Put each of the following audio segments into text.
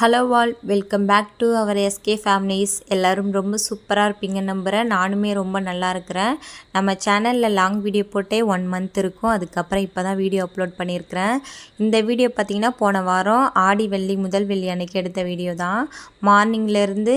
Hello all welcome back to our SK families எல்லோரும் ரொம்ப சூப்பராக இருப்பீங்க நம்புகிறேன் நானுமே ரொம்ப நல்லா இருக்கிறேன். நம்ம சேனலில் லாங் வீடியோ போட்டே ஒன் மந்த் இருக்கும். அதுக்கப்புறம் இப்போ தான் வீடியோ அப்லோட் பண்ணியிருக்கிறேன். இந்த வீடியோ பார்த்திங்கன்னா போன வாரம் ஆடி வெள்ளி முதல் வெள்ளி அன்னைக்கு எடுத்த வீடியோ தான். மார்னிங்லேருந்து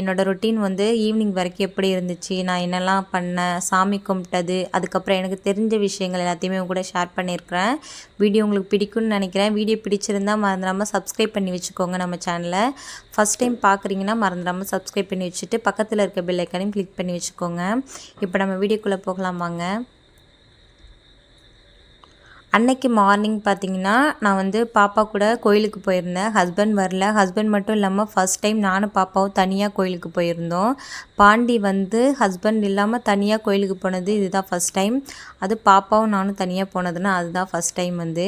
என்னோடய ரொட்டீன் வந்து ஈவினிங் வரைக்கும் எப்படி இருந்துச்சு நான் என்னெல்லாம் பண்ணேன் சாமி கும்பிட்டது அதுக்கப்புறம் எனக்கு தெரிஞ்ச விஷயங்கள் எல்லாத்தையுமே கூட ஷேர் பண்ணியிருக்கிறேன். வீடியோ உங்களுக்கு பிடிக்கும்னு நினைக்கிறேன். வீடியோ பிடிச்சிருந்தா மறந்துடாமல் சப்ஸ்கிரைப் பண்ணி வச்சுக்கோங்க. நம்ம சேனலை. ஃபஸ்ட் டைம் பார்க்குறீங்கன்னா மறந்துடாமல் சப்ஸ்கிரைப் பண்ணி வச்சுட்டு பக்கத்தில் இருக்க பெல் கிளிக் பண்ணி வச்சுக்கோங்க. இப்போ நம்ம வீடியோக்குள்ளே போகலாம் வாங்க. அன்னைக்கு மார்னிங் பார்த்தீங்கன்னா நான் வந்து பாப்பா கூட கோயிலுக்கு போயிருந்தேன். ஹஸ்பண்ட் வரல. ஹஸ்பண்ட் மட்டும் இல்லாமல் ஃபஸ்ட் டைம் நானும் பாப்பாவும் தனியாக கோயிலுக்கு போயிருந்தோம். பாண்டி வந்து ஹஸ்பண்ட் இல்லாமல் தனியாக கோயிலுக்கு போனது இதுதான் ஃபஸ்ட் டைம் அது பாப்பாவும் நானும் தனியாக போனதுன்னா அதுதான் ஃபஸ்ட் டைம் வந்து.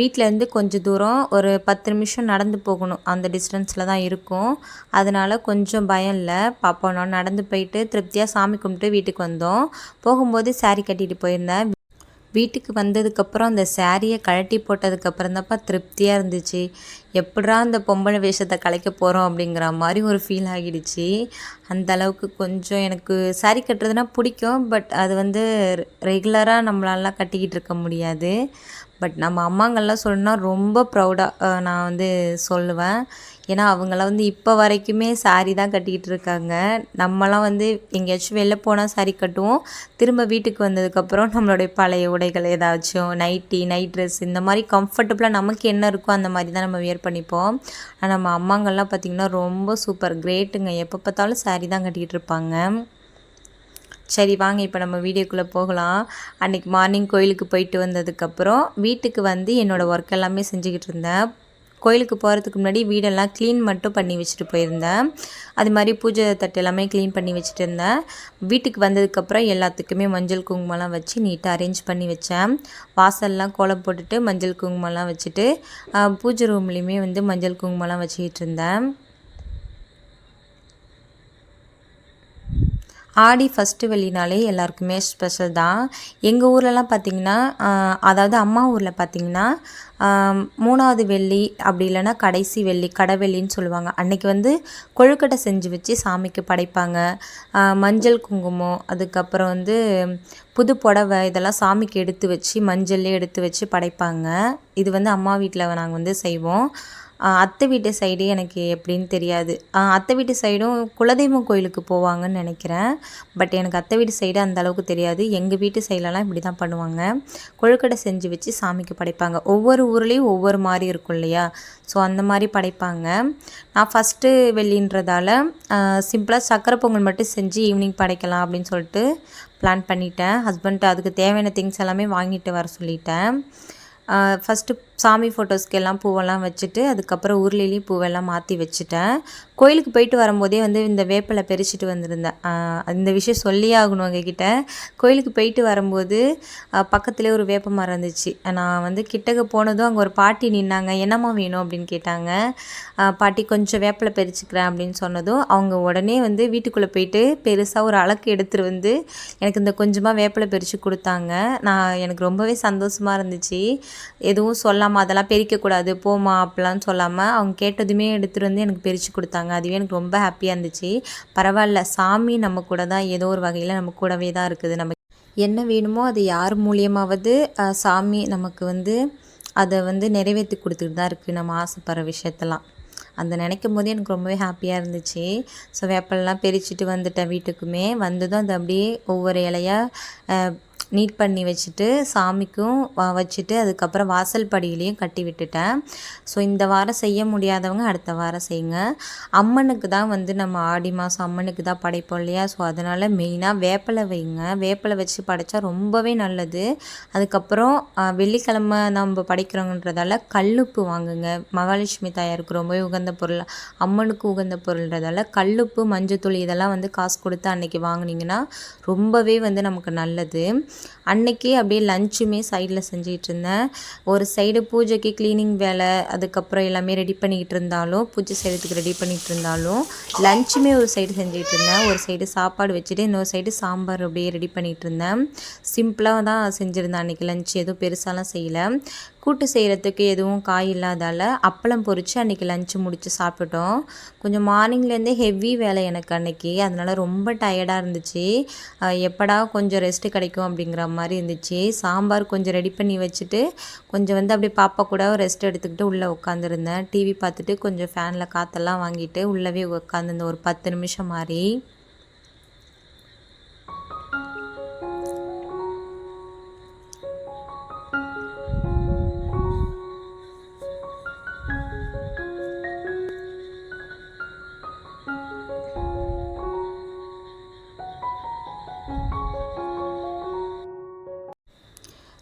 வீட்டிலேருந்து கொஞ்சம் தூரம் ஒரு பத்து நிமிஷம் நடந்து போகணும். அந்த டிஸ்டன்ஸில் தான் இருக்கும். அதனால் கொஞ்சம் பயம் இல்லை. பாப்பா நான் நடந்து போயிட்டு திருப்தியாக சாமி கும்பிட்டு வீட்டுக்கு வந்தோம். போகும்போது சாரி கட்டிட்டு போயிருந்தேன். வீட்டுக்கு வந்ததுக்கப்புறம் அந்த சாரியை கழட்டி போட்டதுக்கப்புறம் தான்ப்பா திருப்தியாக இருந்துச்சு. எப்படா அந்த பொம்பளை வேஷத்தை கலைக்க போகிறோம் அப்படிங்கிற மாதிரி ஒரு ஃபீல் ஆகிடுச்சு. அந்த அளவுக்கு கொஞ்சம் எனக்கு சாரி கட்டுறதுனா பிடிக்கும் பட் அது வந்து ரெகுலராக நம்மளாலாம் கட்டிக்கிட்டு இருக்க முடியாது. பட் நம்ம அம்மாங்கள்லாம் சொல்லணுன்னா ரொம்ப ப்ரௌடாக நான் வந்து சொல்லுவேன். ஏன்னா அவங்களாம் வந்து இப்போ வரைக்குமே சாரி தான் கட்டிக்கிட்டு இருக்காங்க நம்மலாம் வந்து எங்கேயாச்சும் வெளில போனால் சாரி கட்டுவோம். திரும்ப வீட்டுக்கு வந்ததுக்கப்புறம் நம்மளுடைய பழைய உடைகள் ஏதாச்சும் நைட்டி நைட் ட்ரெஸ் இந்த மாதிரி கம்ஃபர்டபுளாக நமக்கு என்ன இருக்கோ அந்த மாதிரி தான் நம்ம வியர் பண்ணிப்போம். ஆனால் நம்ம அம்மாங்கள்லாம் பார்த்திங்கன்னா ரொம்ப சூப்பர் கிரேட்டுங்க எப்போ பார்த்தாலும் சாரி தான் கட்டிக்கிட்டு இருப்பாங்க சரி வாங்க இப்போ நம்ம வீடியோக்குள்ளே போகலாம். அன்றைக்கி மார்னிங் கோயிலுக்கு போயிட்டு வந்ததுக்கப்புறம் வீட்டுக்கு வந்து என்னோடய ஒர்க் எல்லாமே செஞ்சுக்கிட்டு இருந்தேன் கோயிலுக்கு போகிறதுக்கு முன்னாடி வீடெல்லாம் க்ளீன் மட்டும் பண்ணி வச்சுட்டு போயிருந்தேன். அது மாதிரி பூஜை தட்டு எல்லாமே க்ளீன் பண்ணி வச்சுட்டு இருந்தேன். வீட்டுக்கு வந்ததுக்கப்புறம் எல்லாத்துக்குமே மஞ்சள் குங்குமம்லாம் வச்சு நீட்டாக அரேஞ்ச் பண்ணி வச்சேன். வாசல்லாம் கோலம் போட்டுட்டு மஞ்சள் குங்குமம்லாம் வச்சுட்டு பூஜை ரூம்லேயுமே வந்து மஞ்சள் குங்குமம்லாம் வச்சுக்கிட்டு இருந்தேன். ஆடி ஃபஸ்ட்டு வெள்ளினாலே எல்லாருக்குமே ஸ்பெஷல் தான். எங்கள் ஊர்லலாம் பார்த்திங்கன்னா அதாவது அம்மா ஊரில் பார்த்திங்கன்னா மூணாவது வெள்ளி அப்படி இல்லைன்னா கடைசி வெள்ளி கடைவெள்ளின்னு சொல்லுவாங்க. அன்றைக்கி வந்து கொழுக்கட்டை செஞ்சு வச்சு சாமிக்கு படைப்பாங்க. மஞ்சள் குங்குமம் அதுக்கப்புறம் வந்து புது புடவை இதெல்லாம் சாமிக்கு எடுத்து வச்சு மஞ்சள்லேயே எடுத்து வச்சு படைப்பாங்க. இது வந்து அம்மா வீட்டில் நாங்கள் வந்து செய்வோம். அத்தை வீட்டு சைடு எனக்கு எப்படின்னு தெரியாது. அத்தை வீட்டு சைடும் குலதெய்வம் கோயிலுக்கு போவாங்கன்னு நினைக்கிறேன். பட் எனக்கு அத்தை வீட்டு சைடு அந்த அளவுக்கு தெரியாது. எங்கள் வீட்டு சைட்லலாம் இப்படி தான் பண்ணுவாங்க. கொழுக்கடை செஞ்சு வச்சு சாமிக்கு படைப்பாங்க. ஒவ்வொரு ஊர்லேயும் ஒவ்வொரு மாதிரி இருக்கும் இல்லையா? ஸோ அந்த மாதிரி படைப்பாங்க. நான் ஃபஸ்ட்டு வெள்ளின்றதால சிம்பிளாக சக்கரை பொங்கல் மட்டும் செஞ்சு ஈவினிங் படைக்கலாம் அப்படின்னு சொல்லிட்டு பிளான் பண்ணிட்டேன். ஹஸ்பண்ட் அதுக்கு தேவையான திங்ஸ் எல்லாமே வாங்கிட்டு வர சொல்லிட்டேன். ஃபஸ்ட்டு சாமி ஃபோட்டோஸ்க்கு எல்லாம் பூவெல்லாம் வச்சுட்டு அதுக்கப்புறம் உருளிலையும் பூவெல்லாம் மாற்றி வச்சுட்டேன். கோயிலுக்கு போயிட்டு வரும்போதே வந்து இந்த வேப்பிலை பறிச்சுட்டு வந்திருந்தேன். இந்த விஷயம் சொல்லியே ஆகணும் எங்ககிட்ட. கோயிலுக்கு போயிட்டு வரும்போது பக்கத்துலேயே ஒரு வேப்ப மரம் இருந்துச்சு. நான் வந்து கிட்டக்க போனதும் அங்கே ஒரு பாட்டி நின்னாங்க. என்னம்மா வேணும்? அப்படின்னு கேட்டாங்க. பாட்டி கொஞ்சம் வேப்பிலை பறிச்சுக்கிறேன் அப்படின்னு சொன்னதும் அவங்க உடனே வந்து வீட்டுக்குள்ளே போயிட்டு பெருசாக ஒரு அழக்கு எடுத்துகிட்டு வந்து எனக்கு இந்த கொஞ்சமாக வேப்பிலை பறித்து கொடுத்தாங்க. நான் எனக்கு ரொம்பவே சந்தோஷமாக இருந்துச்சு. எதுவும் சொல்லாமல் அதெல்லாம் பிரிக்கக்கூடாது போமா அப்படிலாம் சொல்லாமல் அவங்க கேட்டதுமே எடுத்துகிட்டு வந்து எனக்கு பிரித்து கொடுத்தாங்க. அதுவே எனக்கு ரொம்ப ஹாப்பியாக இருந்துச்சு. பரவாயில்ல சாமி நம்ம கூட தான் ஏதோ ஒரு வகையில் நம்ம கூடவே தான் இருக்குது. நம்ம என்ன வேணுமோ அது யார் மூலியமாவது சாமி நமக்கு வந்து அதை வந்து நிறைவேற்றி கொடுத்துட்டு தான் இருக்குது நம்ம ஆசைப்படுற விஷயத்தெல்லாம். அந்த நினைக்கும் போதே எனக்கு ரொம்பவே ஹாப்பியாக இருந்துச்சு. ஸோ வேப்பெல்லாம் பிரிச்சுட்டு வந்துட்டேன் வீட்டுக்குமே. வந்ததும் அது அப்படியே ஒவ்வொரு இலையாக நீட் பண்ணி வச்சுட்டு சாமிக்கும் வச்சுட்டு அதுக்கப்புறம் வாசல் படியிலையும் கட்டி விட்டுட்டேன். ஸோ இந்த வாரம் செய்ய முடியாதவங்க அடுத்த வாரம் செய்யுங்க. அம்மனுக்கு தான் வந்து நம்ம ஆடி மாதம் அம்மனுக்கு தான் படைப்போம் இல்லையா? ஸோ அதனால் மெயினாக வேப்பிலை வைங்க. வேப்பிலை வச்சு படைத்தா ரொம்பவே நல்லது. அதுக்கப்புறம் வெள்ளிக்கிழமை நம்ம படைக்கிறோங்கன்றதால கல்லுப்பு வாங்குங்க. மகாலட்சுமி தாயாருக்கு ரொம்பவே உகந்த பொருள். அம்மனுக்கு உகந்த பொருள்ன்றதால கல்லுப்பு மஞ்சத்துளி இதெல்லாம் வந்து காசு கொடுத்து அன்னைக்கு வாங்கினீங்கன்னா ரொம்பவே வந்து நமக்கு நல்லது. அன்னைக்கே அப்படியே லஞ்சுமே சைடில் செஞ்சிகிட்டு இருந்தேன் ஒரு சைடு பூஜைக்கு க்ளீனிங் வேலை அதுக்கப்புறம் எல்லாமே ரெடி பண்ணிக்கிட்டு இருந்தாலும் பூஜை செய்கிறதுக்கு ரெடி பண்ணிகிட்டு இருந்தாலும் லஞ்சுமே ஒரு சைடு செஞ்சுக்கிட்டு இருந்தேன் ஒரு சைடு சாப்பாடு வச்சுட்டு இன்னொரு சைடு சாம்பார் அப்படியே ரெடி பண்ணிகிட்டு இருந்தேன். சிம்பிளாக தான் செஞ்சுருந்தேன் அன்றைக்கி லஞ்ச் எதுவும் பெருசாலாம் செய்யலை. கூட்டு செய்கிறதுக்கு எதுவும் காய் இல்லாதால் அப்பளம் பொறிச்சு அன்றைக்கி லஞ்சு முடித்து சாப்பிட்டோம் கொஞ்சம் மார்னிங்லேருந்தே ஹெவி வேலை எனக்கு அன்றைக்கி அதனால் ரொம்ப டயர்டாக இருந்துச்சு. எப்படா கொஞ்சம் ரெஸ்ட்டு கிடைக்கும் அப்படிங்கிற மாதிரி இருந்துச்சு. சாம்பார் கொஞ்சம் ரெடி பண்ணி வச்சுட்டு கொஞ்சம் வந்து அப்படியே பாப்பா கூட ரெஸ்ட் எடுத்துக்கிட்டு உள்ளே உட்காந்துருந்தேன் டிவி பார்த்துட்டு கொஞ்சம் ஃபேனில் காற்றெல்லாம் வாங்கிட்டு உள்ளவே உட்காந்துருந்தேன் ஒரு பத்து நிமிஷம் மாதிரி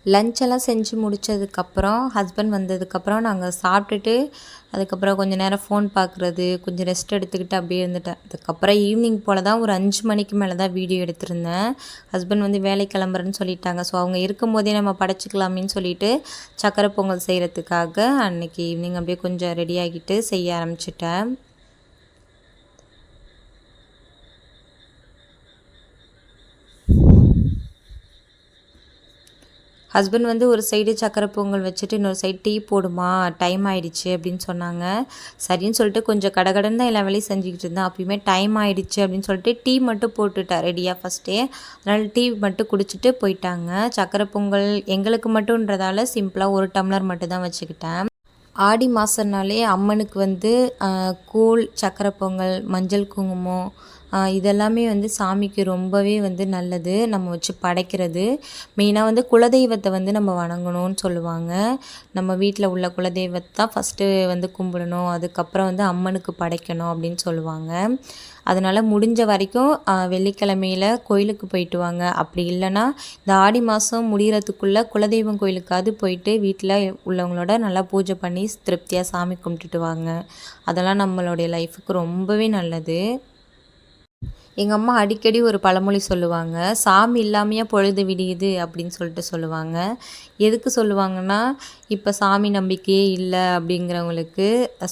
லஞ்செல்லாம் செஞ்சு முடித்ததுக்கப்புறம் ஹஸ்பண்ட் வந்ததுக்கப்புறம் நாங்கள் சாப்பிட்டுட்டு அதுக்கப்புறம் கொஞ்சம் நேரம் ஃபோன் பார்க்குறது கொஞ்சம் ரெஸ்ட் எடுத்துக்கிட்டு அப்படியே இருந்துட்டேன். அதுக்கப்புறம் ஈவினிங் போல் தான் ஒரு அஞ்சு மணிக்கு மேலே தான் வீடியோ எடுத்திருந்தேன். ஹஸ்பண்ட் வந்து வேலை கிளம்புறேன்னு சொல்லிட்டாங்க. ஸோ அவங்க இருக்கும்போதே நம்ம படைச்சிக்கலாமேன்னு சொல்லிட்டு சக்கரை பொங்கல் செய்கிறதுக்காக அன்றைக்கி ஈவினிங் அப்படியே கொஞ்சம் ரெடி ஆகிட்டு செய்ய ஆரம்பிச்சிட்டேன். ஹஸ்பண்ட் வந்து ஒரு சைடு சக்கரை பொங்கல் வச்சுட்டு இன்னொரு சைடு டீ போடுமா? டைம் ஆயிடுச்சு அப்படின்னு சொன்னாங்க. சரின்னு சொல்லிட்டு கொஞ்சம் கடகடன் தான் எல்லா வேலையும் செஞ்சுக்கிட்டு இருந்தேன். அப்பயுமே டைம் ஆயிடுச்சு அப்படின்னு சொல்லிட்டு டீ மட்டும் போட்டுட்டேன் ரெடியாக ஃபஸ்ட்டே அதனால் டீ மட்டும் குடிச்சிட்டு போயிட்டாங்க. சக்கரை பொங்கல் எங்களுக்கு மட்டும்ன்றதால சிம்பிளாக ஒரு டம்ளர் மட்டும் தான் வச்சுக்கிட்டேன். ஆடி மாதம்னாலே அம்மனுக்கு வந்து கூழ் சக்கரை பொங்கல் மஞ்சள் குங்குமம் இதெல்லாமே வந்து சாமிக்கு ரொம்பவே வந்து நல்லது. நம்ம வச்சு படைக்கிறது. மெயினாக வந்து குலதெய்வத்தை வந்து நம்ம வணங்கணும்னு சொல்லுவாங்க. நம்ம வீட்டில் உள்ள குலதெய்வத்தை தான் ஃபஸ்ட்டு வந்து கும்பிடணும். அதுக்கப்புறம் வந்து அம்மனுக்கு படைக்கணும் அப்படின்னு சொல்லுவாங்க. அதனால் முடிஞ்ச வரைக்கும் வெள்ளிக்கிழமையில் கோயிலுக்கு போயிட்டு வாங்க. அப்படி இல்லைன்னா இந்த ஆடி மாதம் முடிகிறதுக்குள்ளே குலதெய்வம் கோயிலுக்காவது போயிட்டு வீட்டில் உள்ளவங்களோட நல்லா பூஜை பண்ணி திருப்தியாக சாமி கும்பிட்டுட்டு வாங்க. அதெல்லாம் நம்மளுடைய லைஃபுக்கு ரொம்பவே நல்லது. எங்கள் அம்மா அடிக்கடி ஒரு பழமொழி சொல்லுவாங்க சாமி இல்லாமையே பொழுது விடியுது அப்படின்னு சொல்லிட்டு சொல்லுவாங்க. எதுக்கு சொல்லுவாங்கன்னா இப்போ சாமி நம்பிக்கையே இல்லை அப்படிங்கிறவங்களுக்கு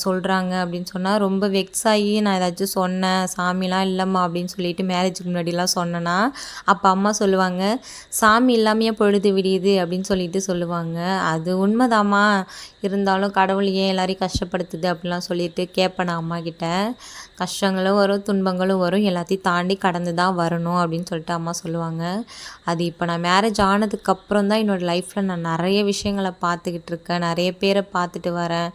சொல்கிறாங்க அப்படின்னு சொன்னால் ரொம்ப வெக்ஸ் ஆகி நான் ஏதாச்சும் சொன்னேன் சாமிலாம் இல்லைம்மா அப்படின்னு சொல்லிட்டு மேரேஜுக்கு முன்னாடிலாம் சொன்னேன்னா அப்போ அம்மா சொல்லுவாங்க சாமி இல்லாமையே பொழுது விடியுது அப்படின்னு சொல்லிட்டு சொல்லுவாங்க. அது உண்மைதாம்மா. இருந்தாலும் கடவுள் ஏன் எல்லாரையும் கஷ்டப்படுத்துது அப்படிலாம் சொல்லிட்டு கேட்பேன் நான் அம்மா கிட்ட கஷ்டங்களும் வரும் துன்பங்களும் வரும் எல்லாத்தையும் தாண்டி கடந்து தான் வரணும் அப்படின்னு சொல்லிட்டு அம்மா சொல்லுவாங்க. அது இப்போ நான் மேரேஜ் ஆனதுக்கப்புறம் தான் என்னோடய லைஃப்பில் நான் நிறைய விஷயங்களை பார்த்துக்கிட்டு இருக்கேன். நிறைய பேரை பார்த்துட்டு வரேன்.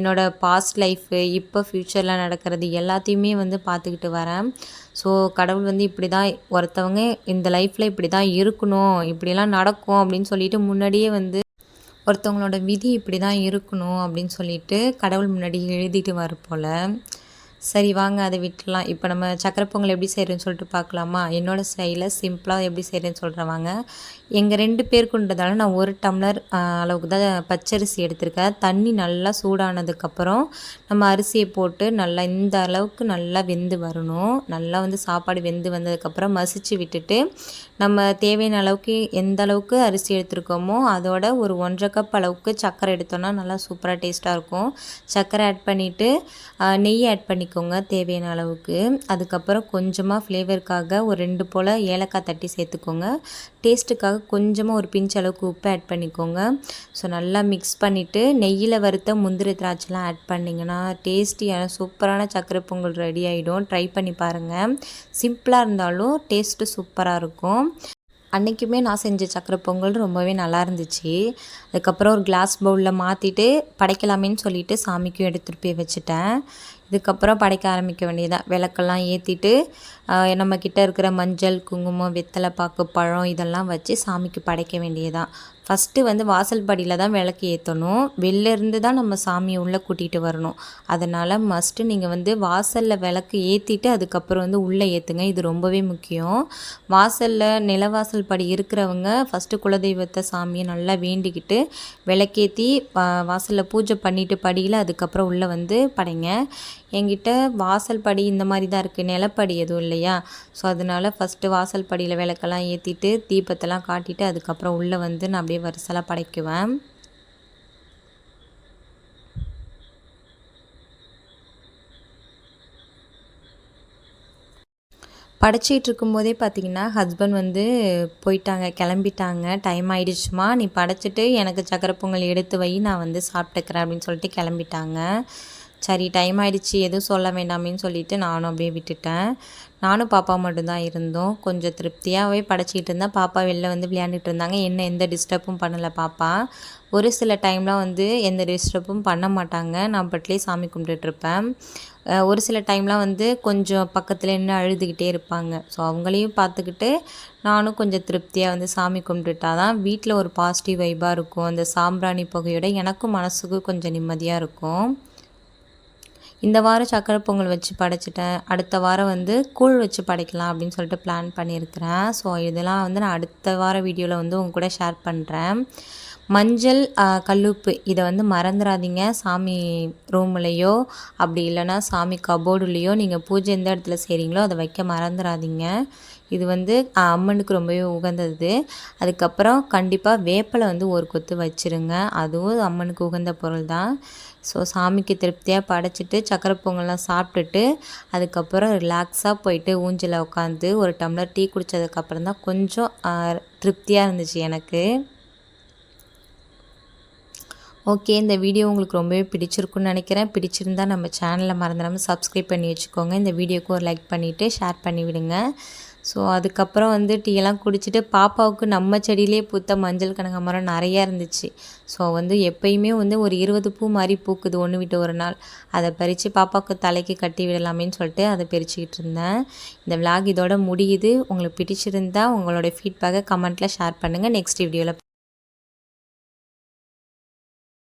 என்னோடய பாஸ்ட் லைஃபு இப்போ ஃப்யூச்சரில் நடக்கிறது எல்லாத்தையுமே வந்து பார்த்துக்கிட்டு வரேன். ஸோ கடவுள் வந்து இப்படி தான் ஒருத்தவங்க இந்த லைஃப்பில் இப்படி தான் இருக்கணும் இப்படிலாம் நடக்கும் அப்படின்னு சொல்லிட்டு முன்னாடியே வந்து ஒருத்தவங்களோட விதி இப்படி தான் இருக்கணும் அப்படின்னு சொல்லிட்டு கடவுள் முன்னாடி எழுதிட்டு வர போல். சரி வாங்க அதை விட்டுலாம் இப்போ நம்ம சக்கரை பொங்கல் எப்படி செய்கிறேன்னு சொல்லிட்டு பார்க்கலாமா? என்னோடய ஸ்டைலில் சிம்பிளாக எப்படி செய்கிறேன்னு சொல்கிறேன் வாங்க. எங்கள் ரெண்டு பேருக்குன்றதால நான் ஒரு டம்ளர் அளவுக்கு தான் பச்சரிசி எடுத்திருக்கேன். தண்ணி நல்லா சூடானதுக்கப்புறம் நம்ம அரிசியை போட்டு நல்லா இந்த அளவுக்கு நல்லா வெந்து வரணும். நல்லா வந்து சாப்பாடு வெந்து வந்ததுக்கப்புறம் மசிச்சு விட்டுட்டு நம்ம தேவையான அளவுக்கு எந்த அளவுக்கு அரிசி எடுத்துருக்கோமோ அதோட ஒரு ஒன்றரை கப் அளவுக்கு சர்க்கரை எடுத்தோன்னா நல்லா சூப்பராக டேஸ்ட்டாக இருக்கும். சர்க்கரை ஆட் பண்ணிவிட்டு நெய் ஆட் பண்ணிக்கோங்க தேவையான அளவுக்கு. அதுக்கப்புறம் கொஞ்சமாக ஃப்ளேவருக்காக ஒரு ரெண்டு போல் ஏலக்காய் தட்டி சேர்த்துக்கோங்க. டேஸ்ட்டுக்காக கொஞ்சமாக ஒரு பிஞ்ச் அளவுக்கு உப்பு ஆட் பண்ணிக்கோங்க. ஸோ நல்லா மிக்ஸ் பண்ணிவிட்டு நெய்யில் வறுத்த முந்திரி திராட்சைலாம் ஆட் பண்ணிங்கன்னா டேஸ்டியான சூப்பரான சக்கரை பொங்கல் ரெடி ஆகிடும் ட்ரை பண்ணி பாருங்கள் சிம்பிளாக இருந்தாலும் டேஸ்ட்டு சூப்பராக இருக்கும். அன்றைக்குமே நான் செஞ்ச சக்கரை பொங்கல் ரொம்பவே நல்லா இருந்துச்சு. அதுக்கப்புறம் ஒரு கிளாஸ் பவுலில் மாற்றிட்டு படைக்கலாமேன்னு சொல்லிவிட்டு சாமிக்கும் எடுத்துகிட்டு போய் வச்சுட்டேன். இதுக்கப்புறம் படைக்க ஆரம்பிக்க வேண்டியதான் விளக்கெல்லாம் ஏற்றிட்டு நம்மக்கிட்ட இருக்கிற மஞ்சள் குங்குமம் வெத்தலை பாக்கு பழம் இதெல்லாம் வச்சு சாமிக்கு படைக்க வேண்டியதான் ஃபஸ்ட்டு வந்து வாசல் படியில் தான் விளக்கு ஏற்றணும் வெளிலேருந்து தான் நம்ம சாமியை உள்ளே கூட்டிகிட்டு வரணும். அதனால் மஸ்ட்டு நீங்கள் வந்து வாசலில் விளக்கு ஏற்றிட்டு அதுக்கப்புறம் வந்து உள்ளே ஏற்றுங்க இது ரொம்பவே முக்கியம். வாசலில் நிலவாசல் படி இருக்கிறவங்க ஃபஸ்ட்டு குலதெய்வத்தை சாமியை நல்லா வேண்டிக்கிட்டு விளக்கேற்றி வாசலில் பூஜை பண்ணிவிட்டு படியில் அதுக்கப்புறம் உள்ளே வந்து படைங்க. என்கிட்ட வாசல் படி இந்த மாதிரி தான் இருக்குது நிலப்படி எதுவும் இல்லையா? ஸோ அதனால் ஃபஸ்ட்டு வாசல் படியில் விளக்கெல்லாம் ஏற்றிட்டு தீபத்தெல்லாம் காட்டிட்டு அதுக்கப்புறம் உள்ளே வந்து நான் அப்படியே வரிசலாக படைக்குவேன். படைச்சிட்டு இருக்கும்போதே பார்த்தீங்கன்னா ஹஸ்பண்ட் வந்து போயிட்டாங்க கிளம்பிட்டாங்க. டைம் ஆயிடுச்சுமா? நீ படைச்சிட்டு எனக்கு சக்கரை பொங்கல் எடுத்து வை நான் வந்து சாப்பிட்டுக்கிறேன் அப்படின்னு சொல்லிட்டு கிளம்பிட்டாங்க. சரி டைம் ஆயிடுச்சு எதுவும் சொல்ல வேண்டாமேன்னு சொல்லிட்டு நானும் அப்படியே விட்டுட்டேன். நானும் பாப்பா மட்டும்தான் இருந்தோம். கொஞ்சம் திருப்தியாகவே படைச்சிக்கிட்டு இருந்தேன். பாப்பா வெளில வந்து விளையாண்டுட்டு இருந்தாங்க. என்ன எந்த டிஸ்டர்பும் பண்ணலை பாப்பா. ஒரு சில டைம்லாம் வந்து எந்த டிஸ்டர்பும் பண்ண மாட்டாங்க. நான் பட்லேயே சாமி கும்பிட்டுட்ருப்பேன் ஒரு சில டைம்லாம் வந்து கொஞ்சம் பக்கத்தில் நின்று அழுதுகிட்டே இருப்பாங்க. ஸோ அவங்களையும் பார்த்துக்கிட்டு நானும் கொஞ்சம் திருப்தியாக வந்து சாமி கும்பிட்டுட்டா தான் வீட்டில் ஒரு பாசிட்டிவ் வைபாக இருக்கும். அந்த சாம்பிராணி புகையோட எனக்கும் மனசுக்கு கொஞ்சம் நிம்மதியாக இருக்கும். இந்த வாரம் சக்கரை பொங்கல் வச்சு படைச்சிட்டேன். அடுத்த வாரம் வந்து கூழ் வச்சு படைக்கலாம் அப்படின்னு சொல்லிட்டு பிளான் பண்ணியிருக்கிறேன். ஸோ இதெல்லாம் வந்து நான் அடுத்த வார வீடியோவில் வந்து உங்க கூட ஷேர் பண்ணுறேன் மஞ்சள் கல்லுப்பு இதை வந்து மறந்துடாதீங்க சாமி ரூம்லேயோ அப்படி இல்லைன்னா சாமி கபோர்டுலேயோ நீங்கள் பூஜை எந்த இடத்துல செய்கிறீங்களோ அதை வைக்க மறந்துடாதீங்க இது வந்து அம்மனுக்கு ரொம்பவே உகந்தது. அதுக்கப்புறம் கண்டிப்பாக வேப்பலை வந்து ஒரு கொத்து வச்சுருங்க. அதுவும் அம்மனுக்கு உகந்த பொருள் தான். ஸோ சாமிக்கு திருப்தியாக படைச்சிட்டு சக்கரை பொங்கல்லாம் சாப்பிட்டுட்டு அதுக்கப்புறம் ரிலாக்ஸாக போயிட்டு ஊஞ்சலில் உட்காந்து ஒரு டம்ளர் டீ குடித்ததுக்கப்புறம் தான் கொஞ்சம் திருப்தியாக இருந்துச்சு எனக்கு. ஓகே இந்த வீடியோ உங்களுக்கு ரொம்பவே பிடிச்சிருக்குன்னு நினைக்கிறேன். பிடிச்சிருந்தா நம்ம சேனலை மறந்துடாமல் சப்ஸ்கிரைப் பண்ணி வச்சுக்கோங்க. இந்த வீடியோக்கு ஒரு லைக் பண்ணிவிட்டு ஷேர் பண்ணி விடுங்க ஸோ அதுக்கப்புறம் வந்து டீயெல்லாம் குடிச்சிட்டு பாப்பாவுக்கு நம்ம செடியிலே பூத்த மஞ்சள் கனகாமரம் நிறையா இருந்துச்சு. ஸோ வந்து எப்பயுமே வந்து ஒரு இருபது பூ மாதிரி பூக்குது ஒன்று விட்டு ஒரு நாள். அதை பறித்து பாப்பாவுக்கு தலைக்கு கட்டி விடலாமேன்னு சொல்லிட்டு அதை பறிச்சுக்கிட்டு இருந்தேன். இந்த விலாக் இதோட முடியுது. உங்களுக்கு பிடிச்சிருந்தா உங்களோட ஃபீட்பேக்கை கமெண்ட்டில் ஷேர் பண்ணுங்கள் நெக்ஸ்ட் வீடியோவில்